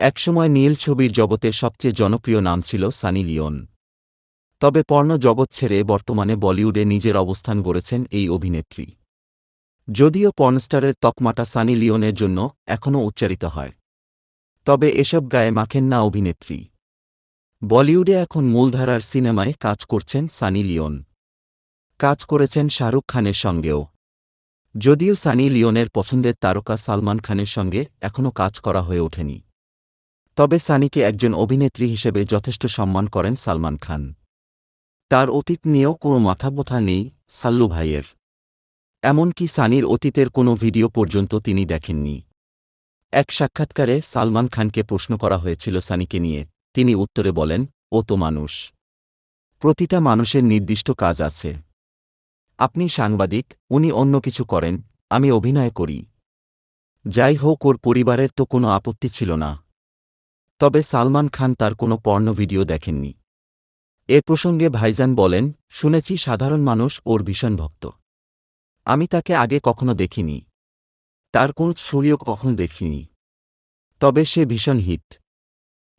একসময় নীল ছবির জগতে সবচেয়ে জনপ্রিয় নাম ছিল সানি লিওন। তবে পর্ণ জগৎ ছেড়ে বর্তমানে বলিউডে নিজের অবস্থান গড়েছেন এই অভিনেত্রী। যদিও পর্নস্টারের তকমাটা সানি লিওনের জন্য এখনও উচ্চারিত হয়। তবে এসব গায়ে মাখেন না অভিনেত্রী। বলিউডে এখন মূলধারার সিনেমায় কাজ করছেন সানি লিওন। কাজ করেছেন শাহরুখ খানের সঙ্গেও। যদিও সানি লিওনের পছন্দের তারকা সালমান খানের সঙ্গে এখনও কাজ করা হয়ে ওঠেনি। তবে সানিকে একজন অভিনেত্রী হিসেবে যথেষ্ট সম্মান করেন সালমান খান। তার অতীত নিয়েও কোনো মাথাব্যথা নেই সাল্লু ভাইয়ের। এমনকি সানির অতীতের কোনো ভিডিও পর্যন্ত তিনি দেখেননি। এক সাক্ষাৎকারে সালমান খানকে প্রশ্ন করা হয়েছিল সানিকে নিয়ে। তিনি উত্তরে বলেন, ও তো মানুষ। প্রতিটা মানুষের নির্দিষ্ট কাজ আছে। আপনি সাংবাদিক, উনি অন্য কিছু করেন, আমি অভিনয় করি। যাই হোক, ওর পরিবারের তো কোনো আপত্তি ছিল না। তবে সালমান খান তার কোনো পর্ণ ভিডিও দেখেননি। এ প্রসঙ্গে ভাইজান বলেন, শুনেছি সাধারণ মানুষ ওর ভীষণ ভক্ত। আমি তাকে আগে কখনো দেখিনি। তার কোন ছবিও কখনো দেখিনি। তবে সে ভীষণ হিট।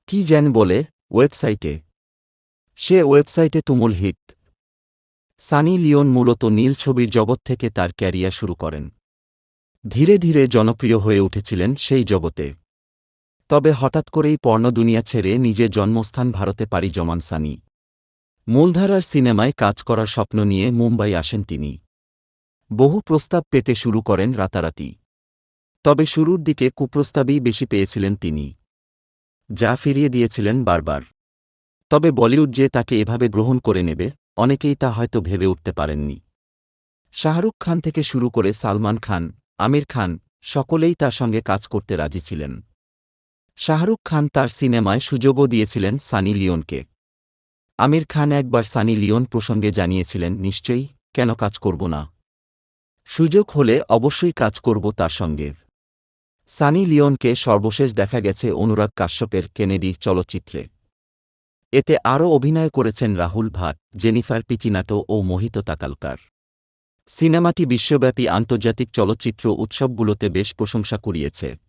কি যেন বলে, ওয়েবসাইটে। সে ওয়েবসাইটে তুমুল হিট। সানি লিওন মূলত নীল ছবির জগৎ থেকে তার ক্যারিয়ার শুরু করেন। ধীরে ধীরে জনপ্রিয় হয়ে উঠেছিলেন সেই জগতে। তবে হঠাৎ করেই পর্ণদুনিয়া ছেড়ে নিজের জন্মস্থান ভারতে পাড়ি জমান সানি। মূলধারার সিনেমায় কাজ করার স্বপ্ন নিয়ে মুম্বাই আসেন তিনি। বহু প্রস্তাব পেতে শুরু করেন রাতারাতি। তবে শুরুর দিকে কুপ্রস্তাবই বেশি পেয়েছিলেন তিনি। যা ফিরিয়ে দিয়েছিলেন বারবার। তবে বলিউড যে তাকে এভাবে গ্রহণ করে নেবে, অনেকেই তা হয়তো ভেবে উঠতে পারেননি। শাহরুখ খান থেকে শুরু করে সালমান খান, আমির খান, সকলেই তার সঙ্গে কাজ করতে রাজি ছিলেন। শাহরুখ খান তার সিনেমায় সুযোগও দিয়েছিলেন সানি লিওনকে। আমির খান একবার সানি লিওন প্রসঙ্গে জানিয়েছিলেন, নিশ্চয়ই কেন কাজ করব না? সুযোগ হলে অবশ্যই কাজ করব তার সঙ্গে। সানি লিওনকে সর্বশেষ দেখা গেছে অনুরাগ কাশ্যপের কেনেডি চলচ্চিত্রে। এতে আরও অভিনয় করেছেন রাহুল ভাট, জেনিফার পিচিনাটো ও মোহিত তাকালকার। সিনেমাটি বিশ্বব্যাপী আন্তর্জাতিক চলচ্চিত্র উৎসবগুলোতে বেশ প্রশংসা কুড়িয়েছে।